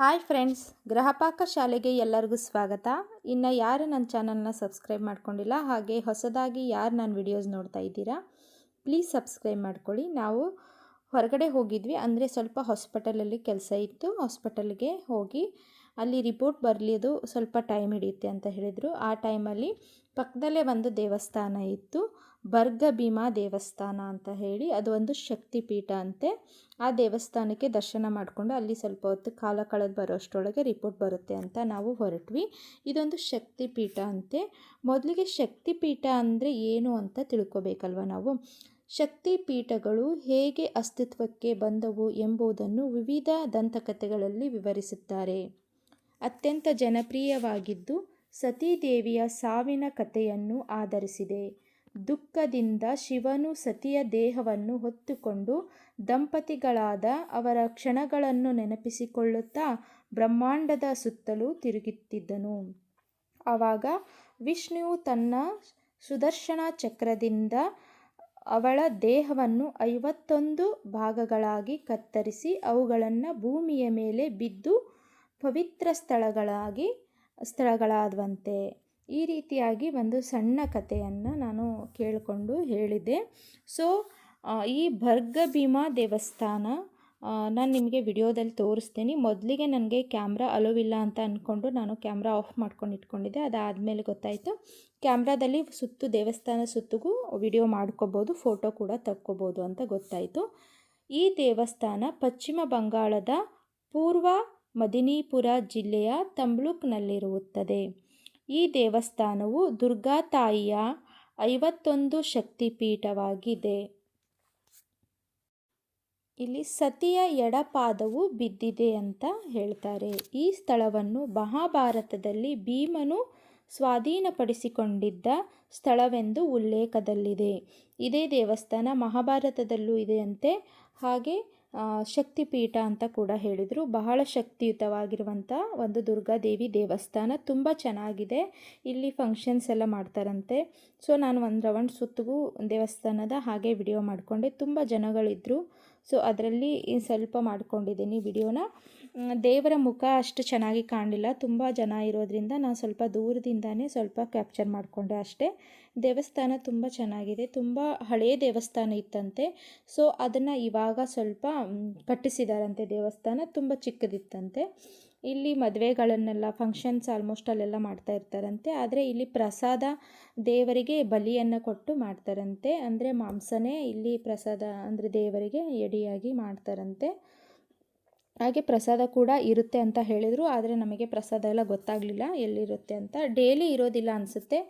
Hi friends, ಗ್ರಹಪಾಕ ಶಾಲೆಗೆ ಎಲ್ಲರಿಗೂ ಸ್ವಾಗತ. ಇನ್ನು ಯಾರು ನನ್ನ ಚಾನಲ್ನ ಸಬ್ಸ್ಕ್ರೈಬ್ ಮಾಡ್ಕೊಂಡಿಲ್ಲ, ಹಾಗೆ ಹೊಸದಾಗಿ ಯಾರು ನನ್ನ ವಿಡಿಯೋಸ್ ನೋಡ್ತಾ ಇದ್ದೀರಾ, ಪ್ಲೀಸ್ ಸಬ್ಸ್ಕ್ರೈಬ್ ಮಾಡ್ಕೊಳ್ಳಿ. ನಾವು ಹೊರಗಡೆ ಹೋಗಿದ್ವಿ, ಅಂದರೆ ಸ್ವಲ್ಪ ಹಾಸ್ಪಿಟಲಲ್ಲಿ ಕೆಲಸ ಇತ್ತು. ಹಾಸ್ಪಿಟಲ್ಗೆ ಹೋಗಿ ಅಲ್ಲಿ ರಿಪೋರ್ಟ್ ಬರಲಿದು ಸ್ವಲ್ಪ ಟೈಮ್ ಹಿಡಿಯುತ್ತೆ ಅಂತ ಹೇಳಿದರು. ಆ ಟೈಮಲ್ಲಿ ಪಕ್ಕದಲ್ಲೇ ಒಂದು ದೇವಸ್ಥಾನ ಇತ್ತು, ಬರ್ಗ ಭೀಮಾ ದೇವಸ್ಥಾನ ಅಂತ ಹೇಳಿ ಅದು ಒಂದು ಶಕ್ತಿಪೀಠ ಅಂತೆ. ಆ ದೇವಸ್ಥಾನಕ್ಕೆ ದರ್ಶನ ಮಾಡಿಕೊಂಡು ಅಲ್ಲಿ ಸ್ವಲ್ಪ ಹೊತ್ತು ಕಾಲ ಕಳೆದು ಬರೋಷ್ಟರೊಳಗೆ ರಿಪೋರ್ಟ್ ಬರುತ್ತೆ ಅಂತ ನಾವು ಹೊರಟ್ವಿ. ಇದೊಂದು ಶಕ್ತಿಪೀಠ ಅಂತೆ. ಮೊದಲಿಗೆ ಶಕ್ತಿಪೀಠ ಅಂದರೆ ಏನು ಅಂತ ತಿಳ್ಕೊಬೇಕಲ್ವ ನಾವು? ಶಕ್ತಿಪೀಠಗಳು ಹೇಗೆ ಅಸ್ತಿತ್ವಕ್ಕೆ ಬಂದವು ಎಂಬುದನ್ನು ವಿವಿಧ ದಂತಕಥೆಗಳಲ್ಲಿ ವಿವರಿಸುತ್ತಾರೆ. ಅತ್ಯಂತ ಜನಪ್ರಿಯವಾಗಿದ್ದು, ಸತೀದೇವಿಯ ಸಾವಿನ ಕಥೆಯನ್ನು ಆಧರಿಸಿದೆ. ದುಃಖದಿಂದ ಶಿವನು ಸತಿಯ ದೇಹವನ್ನು ಹೊತ್ತುಕೊಂಡು ದಂಪತಿಗಳಾದ ಅವರ ಕ್ಷಣಗಳನ್ನು ನೆನಪಿಸಿಕೊಳ್ಳುತ್ತಾ ಬ್ರಹ್ಮಾಂಡದ ಸುತ್ತಲೂ ತಿರುಗುತ್ತಿದ್ದನು. ಆವಾಗ ವಿಷ್ಣುವು ತನ್ನ ಸುದರ್ಶನ ಚಕ್ರದಿಂದ ಅವಳ ದೇಹವನ್ನು ಐವತ್ತೊಂದು ಭಾಗಗಳಾಗಿ ಕತ್ತರಿಸಿ ಅವುಗಳನ್ನು ಭೂಮಿಯ ಮೇಲೆ ಬಿದ್ದು ಪವಿತ್ರ ಸ್ಥಳಗಳಾಗಿ, ಸ್ಥಳಗಳಾದವಂತೆ ಈ ರೀತಿಯಾಗಿ ಒಂದು ಸಣ್ಣ ಕಥೆಯನ್ನು ನಾನು ಕೇಳಿಕೊಂಡು ಹೇಳಿದೆ ಸೊ ಈ ಭರ್ಗಭೀಮಾ ದೇವಸ್ಥಾನ ನಾನು ನಿಮಗೆ ವಿಡಿಯೋದಲ್ಲಿ ತೋರಿಸ್ತೀನಿ. ಮೊದಲಿಗೆ ನನಗೆ ಕ್ಯಾಮ್ರಾ ಅಲೋವಿಲ್ಲ ಅಂತ ಅಂದ್ಕೊಂಡು ನಾನು ಕ್ಯಾಮ್ರಾ ಆಫ್ ಮಾಡ್ಕೊಂಡು ಇಟ್ಕೊಂಡಿದ್ದೆ. ಅದಾದಮೇಲೆ ಗೊತ್ತಾಯಿತು. ಕ್ಯಾಮ್ರಾದಲ್ಲಿ ಸುತ್ತು, ದೇವಸ್ಥಾನ ಸುತ್ತಿಗೂ ವಿಡಿಯೋ ಮಾಡ್ಕೋಬೋದು, ಫೋಟೋ ಕೂಡ ತಕ್ಕೋಬೋದು ಅಂತ ಗೊತ್ತಾಯಿತು. ಈ ದೇವಸ್ಥಾನ ಪಶ್ಚಿಮ ಬಂಗಾಳದ ಪೂರ್ವ ಮದಿನೀಪುರ ಜಿಲ್ಲೆಯ ತಂಬ್ಲುಕ್ನಲ್ಲಿರುತ್ತದೆ. ಈ ದೇವಸ್ಥಾನವು ದುರ್ಗಾ ತಾಯಿಯ ಐವತ್ತೊಂದು ಶಕ್ತಿಪೀಠವಾಗಿದೆ ಇಲ್ಲಿ ಸತಿಯ ಎಡಪಾದವು ಬಿದ್ದಿದೆ ಅಂತ ಹೇಳ್ತಾರೆ. ಈ ಸ್ಥಳವನ್ನು ಮಹಾಭಾರತದಲ್ಲಿ ಭೀಮನು ಸ್ವಾಧೀನಪಡಿಸಿಕೊಂಡಿದ್ದ ಸ್ಥಳವೆಂದು ಉಲ್ಲೇಖದಲ್ಲಿದೆ. ಇದೇ ದೇವಸ್ಥಾನ ಮಹಾಭಾರತದಲ್ಲೂ ಇದೆಯಂತೆ. ಹಾಗೆ ಶಕ್ತಿಪೀಠ ಅಂತ ಕೂಡ ಹೇಳಿದರು. ಬಹಳ ಶಕ್ತಿಯುತವಾಗಿರುವಂಥ ಒಂದು ದುರ್ಗಾದೇವಿ ದೇವಸ್ಥಾನ ತುಂಬ ಚೆನ್ನಾಗಿದೆ. ಇಲ್ಲಿ ಫಂಕ್ಷನ್ಸ್ ಎಲ್ಲ ಮಾಡ್ತಾರಂತೆ. ಸೊ ನಾನು ಒಂದು ರೌಂಡ್ ಸುತ್ತಿಗೂ ದೇವಸ್ಥಾನದ ಹಾಗೆ ವಿಡಿಯೋ ಮಾಡಿಕೊಂಡೆ. ತುಂಬ ಜನಗಳಿದ್ದರು ಸೊ ಅದರಲ್ಲಿ ಸ್ವಲ್ಪ ಮಾಡ್ಕೊಂಡಿದ್ದೀನಿ ವಿಡಿಯೋನ ದೇವರ ಮುಖ ಅಷ್ಟು ಚೆನ್ನಾಗಿ ಕಾಣಲಿಲ್ಲ. ತುಂಬ ಜನ ಇರೋದ್ರಿಂದ ನಾನು ಸ್ವಲ್ಪ ದೂರದಿಂದನೇ ಸ್ವಲ್ಪ ಕ್ಯಾಪ್ಚರ್ ಮಾಡಿಕೊಂಡೆ ಅಷ್ಟೇ. ದೇವಸ್ಥಾನ ತುಂಬ ಚೆನ್ನಾಗಿದೆ. ತುಂಬ ಹಳೆಯ ದೇವಸ್ಥಾನ ಇತ್ತಂತೆ. ಸೊ ಅದನ್ನು ಇವಾಗ ಸ್ವಲ್ಪ ಕಟ್ಟಿಸಿದಾರಂತೆ ದೇವಸ್ಥಾನ. ತುಂಬ ಚಿಕ್ಕದಿತ್ತಂತೆ. ಇಲ್ಲಿ ಮದುವೆಗಳನ್ನೆಲ್ಲ ಫಂಕ್ಷನ್ಸ್ ಆಲ್ಮೋಸ್ಟ್ ಅಲ್ಲೆಲ್ಲ ಮಾಡ್ತಾ ಇರ್ತಾರಂತೆ. ಆದರೆ ಇಲ್ಲಿ ಪ್ರಸಾದ ದೇವರಿಗೆ ಬಲಿಯನ್ನು ಕೊಟ್ಟು ಮಾಡ್ತಾರಂತೆ. ಅಂದರೆ ಮಾಂಸನೇ ಇಲ್ಲಿ ಪ್ರಸಾದ ಅಂದರೆ ದೇವರಿಗೆ ಎಡಿಯಾಗಿ ಮಾಡ್ತಾರಂತೆ. ಹಾಗೆ ಪ್ರಸಾದ ಕೂಡ ಇರುತ್ತೆ ಅಂತ ಹೇಳಿದರು, ಆದರೆ ನಮಗೆ ಪ್ರಸಾದ ಎಲ್ಲ ಗೊತ್ತಾಗಲಿಲ್ಲ ಎಲ್ಲಿರುತ್ತೆ ಅಂತ. ಡೈಲಿ ಇರೋದಿಲ್ಲ ಅನಿಸುತ್ತೆ.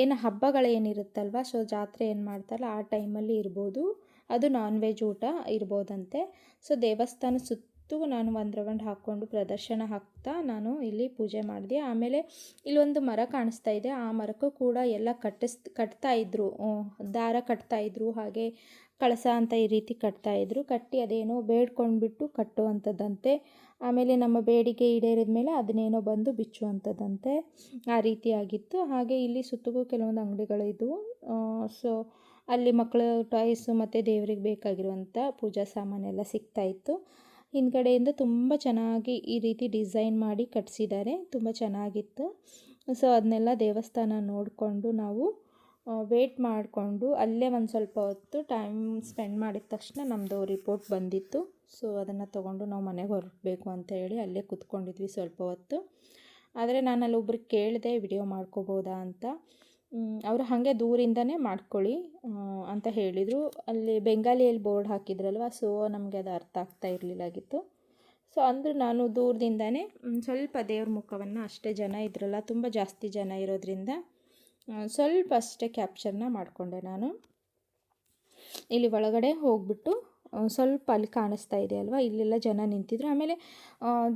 ಏನು ಹಬ್ಬಗಳೇನಿರುತ್ತಲ್ವ ಸೊ ಜಾತ್ರೆ ಏನು ಮಾಡ್ತಾರಲ್ಲ, ಆ ಟೈಮಲ್ಲಿ ಇರ್ಬೋದು. ಅದು ನಾನ್ ವೆಜ್ ಊಟ ಇರ್ಬೋದಂತೆ. ಸೊ ದೇವಸ್ಥಾನ ಸುತ್ತು ನಾನು ಒಂದು ರೌಂಡ್ ಹಾಕ್ಕೊಂಡು ಪ್ರದರ್ಶನ ಹಾಕ್ತಾ ನಾನು ಇಲ್ಲಿ ಪೂಜೆ ಮಾಡಿದೆ. ಆಮೇಲೆ ಇಲ್ಲೊಂದು ಮರ ಕಾಣಿಸ್ತಾ ಇದೆ. ಆ ಮರಕ್ಕೂ ಕೂಡ ಎಲ್ಲ ಕಟ್ಟಿಸ್, ಕಟ್ತಾ ಇದ್ದರು ದಾರ ಕಟ್ತಾ ಇದ್ದರು ಹಾಗೆ ಕಳಸ ಅಂತ ಈ ರೀತಿ ಕಟ್ತಾಯಿದ್ರು ಕಟ್ಟಿ ಅದೇನೋ ಬೇಡ್ಕೊಂಡ್ಬಿಟ್ಟು ಕಟ್ಟುವಂಥದ್ದಂತೆ. ಆಮೇಲೆ ನಮ್ಮ ಬೇಡಿಕೆ ಈಡೇರಿದ ಮೇಲೆ ಅದನ್ನೇನೋ ಬಂದು ಬಿಚ್ಚುವಂಥದ್ದಂತೆ ಆ ರೀತಿಯಾಗಿತ್ತು. ಹಾಗೆ ಇಲ್ಲಿ ಸುತ್ತಗೂ ಕೆಲವೊಂದು ಅಂಗಡಿಗಳಿದ್ವು ಸೊ, ಅಲ್ಲಿ ಮಕ್ಕಳ ಟಾಯ್ಸು ಮತ್ತು ದೇವರಿಗೆ ಬೇಕಾಗಿರುವಂಥ ಪೂಜಾ ಸಾಮಾನೆಲ್ಲ ಸಿಗ್ತಾಯಿತ್ತು ಹಿಂದ್ಗಡೆಯಿಂದ ತುಂಬ ಚೆನ್ನಾಗಿ ಈ ರೀತಿ ಡಿಸೈನ್ ಮಾಡಿ ಕಟ್ಟಿಸಿದ್ದಾರೆ ತುಂಬ ಚೆನ್ನಾಗಿತ್ತು. ಸೊ, ಅದನ್ನೆಲ್ಲ ದೇವಸ್ಥಾನ ನೋಡಿಕೊಂಡು ನಾವು ವೇಟ್ ಮಾಡಿಕೊಂಡು ಅಲ್ಲೇ ಒಂದು ಸ್ವಲ್ಪ ಹೊತ್ತು ಟೈಮ್ ಸ್ಪೆಂಡ್ ಮಾಡಿದ ತಕ್ಷಣ ನಮ್ಮದು ರಿಪೋರ್ಟ್ ಬಂದಿತ್ತು. ಸೊ ಅದನ್ನು ತೊಗೊಂಡು ನಾವು ಮನೆಗೆ ಹೊರಡಬೇಕು ಅಂತ ಹೇಳಿ ಅಲ್ಲೇ ಕೂತ್ಕೊಂಡಿದ್ವಿ ಸ್ವಲ್ಪ ಹೊತ್ತು. ಆದರೆ ನಾನು ಅಲ್ಲಿ ಒಬ್ರಿಗೆ ಕೇಳಿದೆ, ವಿಡಿಯೋ ಮಾಡ್ಕೋಬೋದಾ ಅಂತ? ಅವರು ಹಾಗೆ ದೂರಿಂದನೇ ಮಾಡ್ಕೊಳ್ಳಿ ಅಂತ ಹೇಳಿದರು. ಅಲ್ಲಿ ಬೆಂಗಾಲಿಯಲ್ಲಿ ಬೋರ್ಡ್ ಹಾಕಿದ್ರಲ್ವ ಸೊ ನಮಗೆ ಅದು ಅರ್ಥ ಆಗ್ತಾ ಇರಲಿಲ್ಲಾಗಿತ್ತು. ಸೊ ಅಂದರೂ ನಾನು ದೂರದಿಂದನೇ ಸ್ವಲ್ಪ ದೇವ್ರ ಮುಖವನ್ನು ಅಷ್ಟೇ ಜನ ಇದ್ರಲ್ಲ, ತುಂಬ ಜಾಸ್ತಿ ಜನ ಇರೋದ್ರಿಂದ ಸ್ವಲ್ಪ ಅಷ್ಟೇ ಕ್ಯಾಪ್ಚರ್ನ ಮಾಡಿಕೊಂಡೆ ನಾನು. ಇಲ್ಲಿ ಒಳಗಡೆ ಹೋಗ್ಬಿಟ್ಟು ಸ್ವಲ್ಪ ಅಲ್ಲಿ ಕಾಣಿಸ್ತಾ ಇದೆ ಅಲ್ವಾ? ಇಲ್ಲೆಲ್ಲ ಜನ ನಿಂತಿದ್ರು. ಆಮೇಲೆ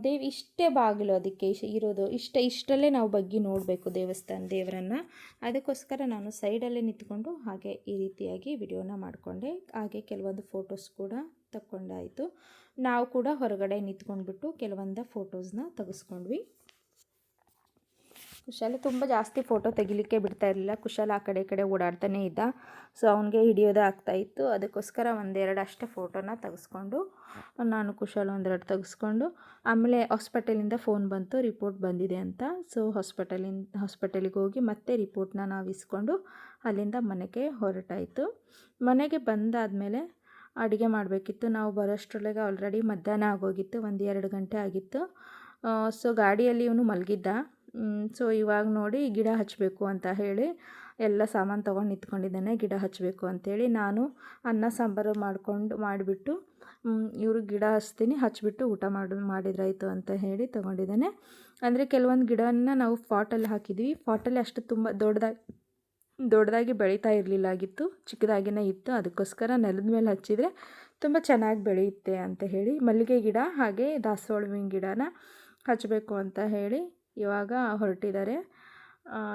ದೇವಿ ಇಷ್ಟೇ ಬಾಗಿಲು ಅದಕ್ಕೆ ಇರೋದು. ಇಷ್ಟ, ಇಷ್ಟಲ್ಲೇ ನಾವು ಬಗ್ಗಿ ನೋಡಬೇಕು ದೇವಸ್ಥಾನ, ದೇವರನ್ನು. ಅದಕ್ಕೋಸ್ಕರ ನಾನು ಸೈಡಲ್ಲೇ ನಿಂತ್ಕೊಂಡು ಹಾಗೆ ಈ ರೀತಿಯಾಗಿ ವಿಡಿಯೋನ ಮಾಡಿಕೊಂಡೆ. ಹಾಗೆ ಕೆಲವೊಂದು ಫೋಟೋಸ್ ಕೂಡ ತಕ್ಕೊಂಡಾಯಿತು. ನಾವು ಕೂಡ ಹೊರಗಡೆ ನಿಂತ್ಕೊಂಡ್ಬಿಟ್ಟು ಕೆಲವೊಂದು ಫೋಟೋಸ್ನ ತೆಗೆಸ್ಕೊಂಡ್ವಿ. ಕುಶಾಲ ತುಂಬ ಜಾಸ್ತಿ ಫೋಟೋ ತೆಗಿಲಿಕ್ಕೆ ಬಿಡ್ತಾ ಇರಲಿಲ್ಲ. ಕುಶಾಲ ಆ ಕಡೆ ಕಡೆ ಓಡಾಡ್ತಾನೇ ಇದ್ದ. ಸೊ ಅವನಿಗೆ ಹಿಡಿಯೋದೇ ಆಗ್ತಾಯಿತ್ತು ಅದಕ್ಕೋಸ್ಕರ ಒಂದೆರಡು ಅಷ್ಟೇ ಫೋಟೋನ ತೆಗೆಸ್ಕೊಂಡು, ನಾನು ಕುಶಾಲ ಒಂದೆರಡು ತೆಗೆಸ್ಕೊಂಡು, ಆಮೇಲೆ ಹಾಸ್ಪಿಟಲಿಂದ ಫೋನ್ ಬಂತು ರಿಪೋರ್ಟ್ ಬಂದಿದೆ ಅಂತ. ಸೊ ಹಾಸ್ಪಿಟಲಿಂದ ಹಾಸ್ಪಿಟಲಿಗೆ ಹೋಗಿ ಮತ್ತೆ ರಿಪೋರ್ಟ್ನ ನಾವು ಇಸ್ಕೊಂಡು ಅಲ್ಲಿಂದ ಮನೆಗೆ ಹೊರಟಾಯಿತು. ಮನೆಗೆ ಬಂದಾದಮೇಲೆ ಅಡುಗೆ ಮಾಡಬೇಕಿತ್ತು. ನಾವು ಬರೋಷ್ಟರೊಳಗೆ ಆಲ್ರೆಡಿ ಮಧ್ಯಾಹ್ನ ಆಗೋಗಿತ್ತು. ಒಂದು ಎರಡು ಗಂಟೆ ಆಗಿತ್ತು. ಸೊ ಗಾಡಿಯಲ್ಲಿ ಇವನು ಮಲಗಿದ್ದ. ಸೊ ಇವಾಗ ನೋಡಿ ಗಿಡ ಹಚ್ಚಬೇಕು ಅಂತ ಹೇಳಿ ಎಲ್ಲ ಸಾಮಾನು ತೊಗೊಂಡು ನಿಂತ್ಕೊಂಡಿದ್ದಾನೆ, ಗಿಡ ಹಚ್ಚಬೇಕು ಅಂಥೇಳಿ ನಾನು ಅನ್ನ, ಸಾಂಬಾರು ಮಾಡಿಕೊಂಡು ಮಾಡಿಬಿಟ್ಟು ಇವರು ಗಿಡ ಹಚ್ತೀನಿ ಹಚ್ಚಿಬಿಟ್ಟು ಊಟ ಮಾಡು, ಮಾಡಿದ್ರಾಯಿತು ಅಂತ ಹೇಳಿ ತೊಗೊಂಡಿದ್ದಾನೆ. ಅಂದರೆ ಕೆಲವೊಂದು ಗಿಡನ ನಾವು ಪಾಟಲ್ಲಿ ಹಾಕಿದ್ವಿ. ಪಾಟಲ್ಲಿ ಅಷ್ಟು ತುಂಬ ದೊಡ್ಡದಾಗಿ ದೊಡ್ಡದಾಗಿ ಬೆಳೀತಾ ಇರಲಿಲ್ಲ ಆಗಿತ್ತು ಚಿಕ್ಕದಾಗಿನೇ ಇತ್ತು. ಅದಕ್ಕೋಸ್ಕರ ನೆಲದ ಮೇಲೆ ಹಚ್ಚಿದರೆ ತುಂಬ ಚೆನ್ನಾಗಿ ಬೆಳೆಯುತ್ತೆ ಅಂತ ಹೇಳಿ ಮಲ್ಲಿಗೆ ಗಿಡ ಹಾಗೆ ದಾಸವಾಳ ಹೂವಿನ ಗಿಡನ ಹಚ್ಚಬೇಕು ಅಂತ ಹೇಳಿ ಇವಾಗ ಹೊರಟಿದ್ದಾರೆ.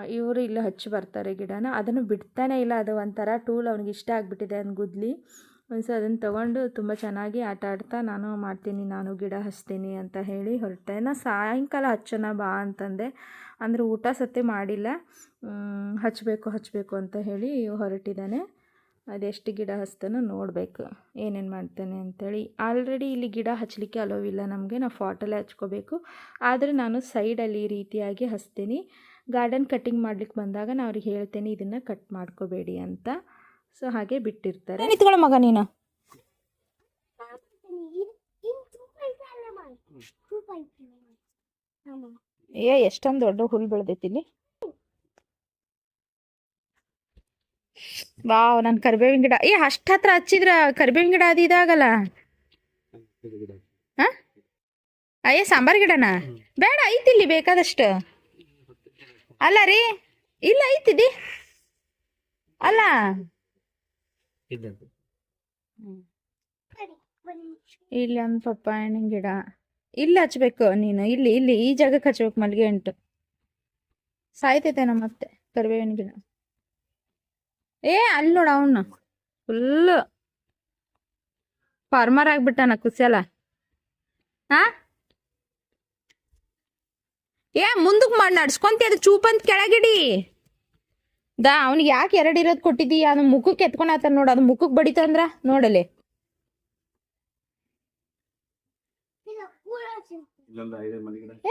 ಇವರು ಇಲ್ಲಿ ಹಚ್ಚಿ ಬರ್ತಾರೆ ಗಿಡನ. ಅದನ್ನು ಬಿಡ್ತಾನೆ ಇಲ್ಲ. ಅದು ಒಂಥರ ಟೂಲ್ ಅವ್ನಿಗೆ ಇಷ್ಟ ಆಗಿಬಿಟ್ಟಿದೆ ಅವ್ನು ಗುದ್ಲಿ. ಸೊ, ಅದನ್ನು ತೊಗೊಂಡು ತುಂಬ ಚೆನ್ನಾಗಿ ಆಟ ಆಡ್ತಾ ನಾನು ಮಾಡ್ತೀನಿ. ನಾನು ಗಿಡ ಹಚ್ತೀನಿ ಅಂತ ಹೇಳಿ ಹೊರಟೆ ನಾ ಸಾಯಂಕಾಲ ಹಚ್ಚೋಣ ಬಾ ಅಂತಂದೆ. ಅಂದರೆ ಊಟ ಸತಿ ಮಾಡಿಲ್ಲ. ಹಚ್ಚಬೇಕು ಹಚ್ಚಬೇಕು ಅಂತ ಹೇಳಿ ಹೊರಟಿದ್ದಾನೆ. ಅದೆಷ್ಟು ಗಿಡ ಹಚ್ತಾನೋ ನೋಡಬೇಕು. ಏನೇನು ಮಾಡ್ತಾನೆ ಅಂತೇಳಿ. ಆಲ್ರೆಡಿ ಇಲ್ಲಿ ಗಿಡ ಹಚ್ಚಲಿಕ್ಕೆ ಅಲೋವಿಲ್ಲ ನಮಗೆ. ನಾವು ಫಾಟಲ್ಲೇ ಹಚ್ಕೋಬೇಕು. ಆದರೆ ನಾನು ಸೈಡಲ್ಲಿ ಈ ರೀತಿಯಾಗಿ ಹಚ್ತೀನಿ. ಗಾರ್ಡನ್ ಕಟ್ಟಿಂಗ್ ಮಾಡ್ಲಿಕ್ಕೆ ಬಂದಾಗ ನಾನು ಅವ್ರಿಗೆ ಹೇಳ್ತೇನೆ, ಇದನ್ನು ಕಟ್ ಮಾಡ್ಕೋಬೇಡಿ ಅಂತ. ಸೊ ಹಾಗೆ ಬಿಟ್ಟಿರ್ತಾರೆ. ಮಗ ನೀನು. ಏ, ಎಷ್ಟೊಂದು ದೊಡ್ಡ ಹುಲ್ ಬೆಳೆದೈತಿ ವಾವ್ ನನ್ ಕರಿಬೇವಿನ ಗಿಡ. ಏ ಅಷ್ಟ್ ಹತ್ರ ಹಚ್ಚಿದ್ರ ಕರಿಬೇವಿನ ಗಿಡ ಅದು ಇದಾಗಲ್ಲ. ಹಾ? ಅಯ್ಯ ಸಾಂಬಾರ್ ಗಿಡನ? ಬೇಡ ಐತಿ ಇಲ್ಲಿ ಬೇಕಾದಷ್ಟು. ಅಲ್ಲ ರೀ ಇಲ್ಲ ಐತಿದಿ ಅಲ್ಲ. ಇಲ್ಲಿ ಒಂದು ಪಪ್ಪಾಯಣ ಗಿಡ. ಇಲ್ಲಿ ಹಚ್ಬೇಕು ನೀನು. ಇಲ್ಲಿ ಇಲ್ಲಿ ಈ ಜಾಗಕ್ಕೆ ಹಚ್ಬೇಕು ಮಲ್ಲಿಗೆ ಉಂಟು ಸಾಯ್ತೈತೆ ನಮ್ಮ ಮತ್ತೆ ಕರಿಬೇವಿನ ಗಿಡ. ಏ, ಅಲ್ಲಿ ನೋಡ ಅವನು. ಫುಲ್ಲು ಫಾರ್ಮರ್ ಆಗಿಬಿಟ್ಟಾನ ಕುಸಿಯಲ್ಲ ಹಾ ಏ ಮುಂದಕ್ಕೆ ಮಾಡಿ ನಡ್ಸ್ಕೊಂತಿ ಅದು ಚೂಪಂತ ಕೆಳಗಿಡಿ. ದಾ, ಅವ್ನಿಗೆ ಯಾಕೆ ಎರಡು ಇರೋದು ಕೊಟ್ಟಿದ್ದೀ ಅದು ಮುಖಕ್ಕೆ ಎತ್ಕೊಂಡಾತ ನೋಡು, ಅದು ಮುಖಕ್ಕೆ ಬಡಿತಂದ್ರ ನೋಡಲಿ.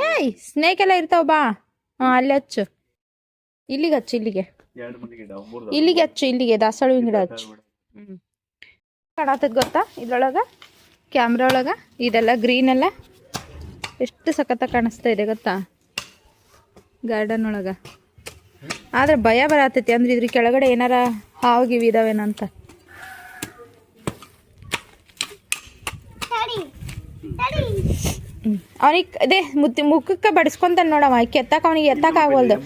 ಏಯ್ ಸ್ನೇಕ್ ಎಲ್ಲ ಇರ್ತಾವ ಬಾ. ಹಾ, ಅಲ್ಲಿ ಹಚ್ಚು. ಇಲ್ಲಿಗೆ ಹಚ್ಚು, ಇಲ್ಲಿಗೆ. ಇಲ್ಲಿಗೆ ಹಚ್ಚು ಇಲ್ಲಿಗೆ ದಾಸವಾಳ ಹೂವಿನ ಗಿಡ ಹಚ್ಚು. ಹ್ಮ್. ಕಾಣತದ್ ಗೊತ್ತಾ? ಇದ್ರೊಳಗ ಕ್ಯಾಮ್ರಾ ಒಳಗ ಇದೆಲ್ಲ ಗ್ರೀನ್ ಎಲ್ಲ? ಎಷ್ಟು ಸಖತ್ತ ಕಾಣಿಸ್ತಾ ಇದೆ ಗೊತ್ತಾ? ಗಾರ್ಡನ್ ಒಳಗ. ಆದ್ರೆ ಭಯ ಬರತೈತಿ ಅಂದ್ರೆ ಇದ್ರ ಕೆಳಗಡೆ ಏನಾರ ಹಾವು ಗಿವಿ ಇದಾವೇನಂತ ಅವನಿಗೆ ಅದೇ ಮುತ್ತಿ ಮುಖಕ್ಕೆ ಬಡಿಸ್ಕೊಂತಾನೆ ನೋಡವ ಕೆತ್ತಾಕ ಅವನಿಗೆ ಎತ್ತಾಕ ಆಗವಲ್ದು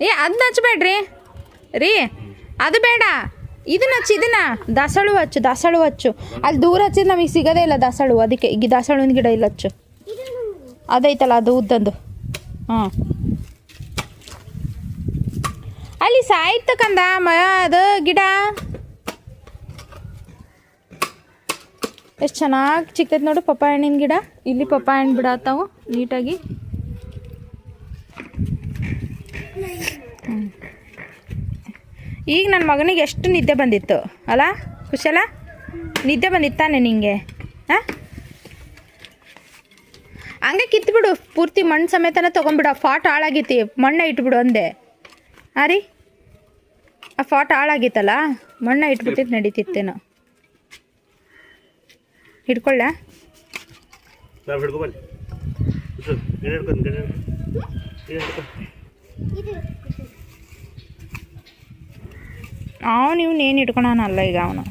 ಏ ಅದನ್ನ ಹಚ್ಬೇಡ್ರಿ. ರೀ ಅದು ಬೇಡ. ಇದನ್ನ ಹಚ್ಚು ಇದನ್ನ. ದಾಸಳು ಹಚ್ಚು ದಾಸಳು ಹಚ್ಚು. ಅಲ್ಲಿ ದೂರ ಹಚ್ಚಿದ್ರೆ ನಮಗೆ ಸಿಗೋದೇ ಇಲ್ಲ ದಾಸಳು. ಅದಕ್ಕೆ ಈಗ ದಾಸಳುವಿನ ಗಿಡ ಇಲ್ಲ ಹಚ್ಚು. ಅದೈತಲ್ಲ ಅದು ಉದ್ದಂದು ಹಾಂ ಅಲ್ಲಿ ಸಾಯ್ತಕ್ಕಂದ ಮ ಅದು ಗಿಡ. ಎಷ್ಟು ಚೆನ್ನಾಗಿ ಚಿಕ್ಕೈತೆ ನೋಡು ಪಪ್ಪಾಯ ಹಣ್ಣಿನ ಗಿಡ. ಇಲ್ಲಿ ಪಪ್ಪಾಯ ಹಣ್ಣು ಬಿಡತ್ತಾವು ನೀಟಾಗಿ. ಈಗ ನನ್ನ ಮಗನಿಗೆ ಎಷ್ಟು ನಿದ್ದೆ ಬಂದಿತ್ತು ಅಲ್ಲ ಕುಶಲ? ನಿದ್ದೆ ಬಂದಿತ್ತಾನೆ ನಿಂಗೆ, ಹಾಂ? ಹಂಗೆ ಕಿತ್ಬಿಡು ಪೂರ್ತಿ ಮಣ್ಣು ಸಮೇತನ ತೊಗೊಂಬಿಡು ಆ ಫಾಟ್ ಹಾಳಾಗಿತ್ತು ಮಣ್ಣೆ ಇಟ್ಬಿಡು ಅಂದೆ. ಹಾಂ ರೀ? ಆ ಫಾಟ್ ಹಾಳಾಗಿತ್ತಲ್ಲ ಮಣ್ಣೆ ಇಟ್ಬಿಟ್ಟಿದ್ದು ನಡೀತಿತ್ತೇನೋ. ಹಿಡ್ಕೊಳ್ಳ. ನಾವು ಅವನು ಇವ್ನು ಏನು ಹಿಡ್ಕೊಳಲ್ಲ ಈಗ ಅವನು.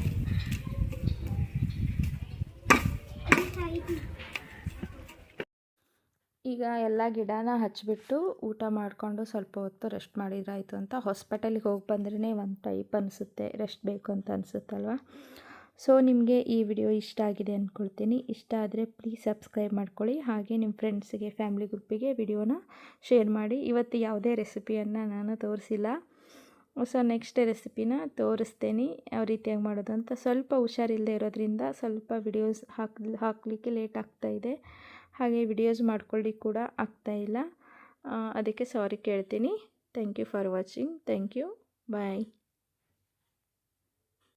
ಈಗ ಎಲ್ಲ ಗಿಡನ ಹಚ್ಚಿಬಿಟ್ಟು ಊಟ ಮಾಡಿಕೊಂಡು ಸ್ವಲ್ಪ ಹೊತ್ತು ರೆಸ್ಟ್ ಮಾಡಿದ್ರಾಯಿತು ಅಂತ. ಹಾಸ್ಪಿಟಲಿಗೆ ಹೋಗಿ ಬಂದ್ರೇ ಒಂದು ಟೈಪ್ ಅನಿಸುತ್ತೆ. ರೆಸ್ಟ್ ಬೇಕು ಅಂತ ಅನಿಸುತ್ತಲ್ವ? ಸೊ ನಿಮಗೆ ಈ ವಿಡಿಯೋ ಇಷ್ಟ ಆಗಿದೆ ಅಂದ್ಕೊಳ್ತೀನಿ. ಇಷ್ಟ ಆದರೆ ಪ್ಲೀಸ್ ಸಬ್ಸ್ಕ್ರೈಬ್ ಮಾಡ್ಕೊಳ್ಳಿ. ಹಾಗೆ ನಿಮ್ಮ ಫ್ರೆಂಡ್ಸಿಗೆ ಫ್ಯಾಮಿಲಿ ಗ್ರೂಪಿಗೆ ವಿಡಿಯೋನ ಶೇರ್ ಮಾಡಿ. ಇವತ್ತು ಯಾವುದೇ ರೆಸಿಪಿಯನ್ನು ನಾನು ತೋರಿಸಿಲ್ಲ. ಸೊ ನೆಕ್ಸ್ಟ್ ರೆಸಿಪಿನ ತೋರಿಸ್ತೇನೆ. ಯಾವ ರೀತಿಯಾಗಿ ಮಾಡೋದು ಅಂತ. ಸ್ವಲ್ಪ ಹುಷಾರಿಲ್ಲದೆ ಇರೋದ್ರಿಂದ ಸ್ವಲ್ಪ ವಿಡಿಯೋಸ್ ಹಾಕ್, ಹಾಕಲಿಕ್ಕೆ ಲೇಟ್ ಆಗ್ತಾಯಿದೆ ಹಾಗೆ ವಿಡಿಯೋಸ್ ಮಾಡ್ಕೊಳ್ಳಿಕ್ಕೆ ಕೂಡ ಆಗ್ತಾಯಿಲ್ಲ ಅದಕ್ಕೆ ಸಾರಿ ಕೇಳ್ತೀನಿ. Thank you for watching thank you bye